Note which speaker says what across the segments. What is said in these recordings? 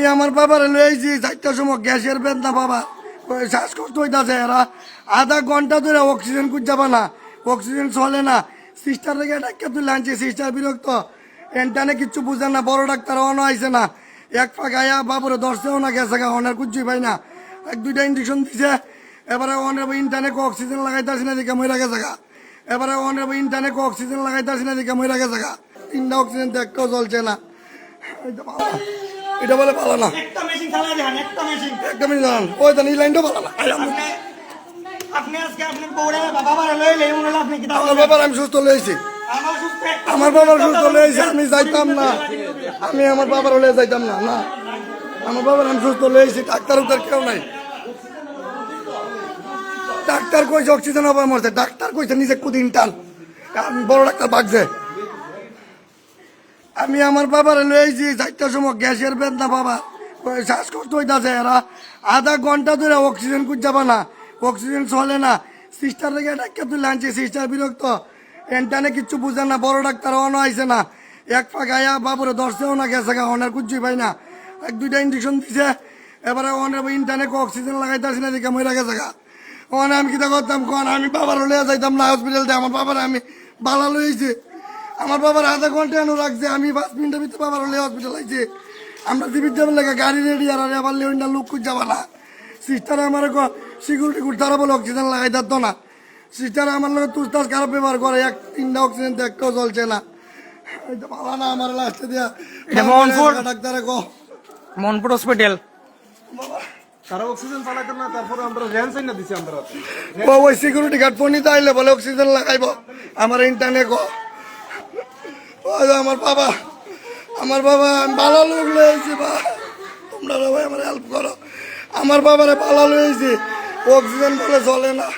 Speaker 1: আমি আমার বাবার লইছি চারটার সময় গ্যাসের বেদনা বাবা। শ্বাসকষ্ট হইতাছে এরা। আধা ঘণ্টা ধরে অক্সিজেন খুঁজাবা না, অক্সিজেন চলে না। সিস্টার থেকে ডাক্তার তুলে আনছি, সিস্টার বিরক্ত। এনটানে কিচ্ছু বুঝে না, বড় ডাক্তার অনও আইসে না। এক ফাঁক আয়া বাবুরে দর্শেও না গেছে গা, অনের কুচ্ছুই পাই না। এক দুইটা ইঞ্জেকশন দিছে, এবারে অনের ইন্টারনে অক্সিজেন লাগাইতেছি না দিকে মরে গেছে গা। এবারে অনের ইন্টারনে অক্সিজেন লাগাইতেছি না দিকে মরে গেছে গা। তিনটা অক্সিজেন তো একটাও চলছে না। এটা। বলে ভালো না।
Speaker 2: একটা মেশিন চালাই দেখান একটা মেশিন
Speaker 1: একদমই জানান ওই তো এই লাইনটা ভালো না।
Speaker 2: আপনি আজকে আপনার বউরে বাবা বারে লইলে এমন হলো আপনি কি
Speaker 1: আমার বাবার আমি সুস্থ
Speaker 2: আমার
Speaker 1: আমার বাবার সুস্থ আমি যাইতাম না। আমি আমার বাবার হলে যাইতাম না না। আমার বাবার আমি সুস্থ লয়েছি ডাক্তার উত্তর কেউ নাই। ডাক্তার কইছে অক্সিজেন অভাব মরছে ডাক্তার কইছে নিজে কুদিন টান। বড় ডাক্তার বাগছে। আমি আমার বাবার লইছি চারটার সময় গ্যাসের বেদনা বাবা। শ্বাসকষ্ট হইতাছে এরা। আধা ঘণ্টা ধরে অক্সিজেন যাবা না, অক্সিজেন চলে না। সিস্টার থেকে ডাক্তার তুলে আনছি, সিস্টার বিরক্ত। এনটানে কিচ্ছু বুঝে না, বড় ডাক্তার অন আইছে না। এক ফাঁক আয়া বাবুরে দর্শেও না গেছে গা অনের কুচ্ছুই পাই না। এক দুইটা ইঞ্জেকশন দিছে, এবারে অনের ইন্টারনে অক্সিজেন লাগাইতেছি না দিকে মরে গেছে গা। ওখানে আমি কিতা করতাম, কোন, আমি বাবার হলে যাইতাম না হসপিটাল দিয়ে আমার বাবার আমি বালা লইছি। আমার বাবার আধা ঘণ্টা এনে রাখছে আমি পাঁচ মিনিটের ভিতরে বাবার হলে হসপিটাল আইছে আমরা জীবিত যাবেন লাগে গাড়ি রেডি আর আরে আবার লেউন্ডা লোক খুঁজ যাবা না। সিস্টার আমার সিকিউরিটি গুড তারা বলে অক্সিজেন লাগাই দিত না। সিস্টার আমার লোক তুস্তাস খারাপ ব্যবহার করে এক তিনটা অক্সিজেন তো একটাও চলছে না। এই তো ভালো না আমার লাস্টে দিয়া? ডাক্তারে কো
Speaker 2: মনপুর হসপিটাল
Speaker 3: তারা অক্সিজেন চালাইতে না তারপরে আমরা র্যান না দিছি আমরা
Speaker 1: ও ওই সিকিউরিটি গার্ড ফোন নিতে আইলে বলে অক্সিজেন লাগাইব। আমার ইন্টারনেট গো ওই আমার বাবা আমার বাবা, আমি ভালো লোক লয়েছি বা, তোমরা সবাই আমার হেল্প করো। আমার বাবারে ভালো লয়েছি অক্সিজেন বলে চলে না।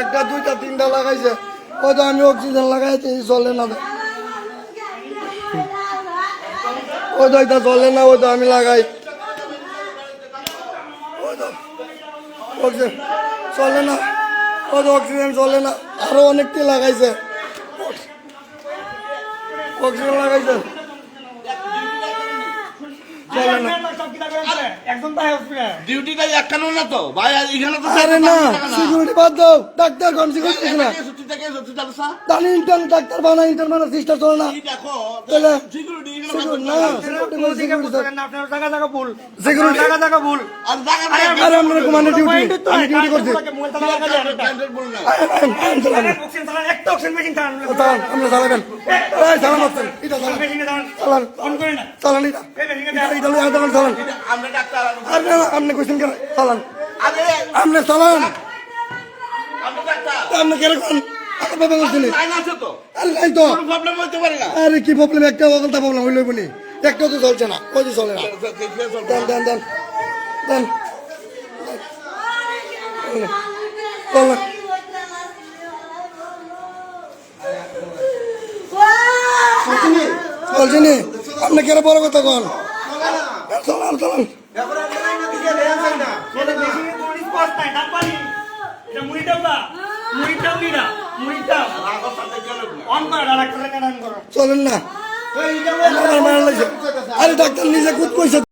Speaker 1: একটা, দুইটা, তিনটা লাগাইছে। ওই তো আমি অক্সিজেন লাগাইছি চলে না ওই তো এটা চলে না, ওই তো আমি লাগাই। অক্সিজেন চলে না। ওই তো অক্সিজেন চলে না। আরও অনেকটি লাগাইছে। অক্সিজেন লাগাইছে চলে না।
Speaker 2: একদম তাই হসপিটাল
Speaker 4: ডিউটিটা একখানো না তো। ভাই এখানে তো
Speaker 1: আরে না সিকিউরিটি বাদ দাও। ডাক্তার কম সিকিউরিটি না ডাক্তার বানা সিস্টার চলে না। তাহলে
Speaker 4: সিকিউরিটি
Speaker 1: চালাবেন। চালান। চালান। আর না আপনি কোশ্চেন কেন চালান। আপনি চালান। আপনি কেরকম আরে কি প্রবলেম একটা প্রবলেম বলি তো না। ওই যে চলে না। দেন দেন দেন। দেন। চলছে নি। আপনি কেন বড় কথা কন?
Speaker 2: অন করো
Speaker 1: চলেন না। আরে ডাক্তার নিজে খুদ কইছে।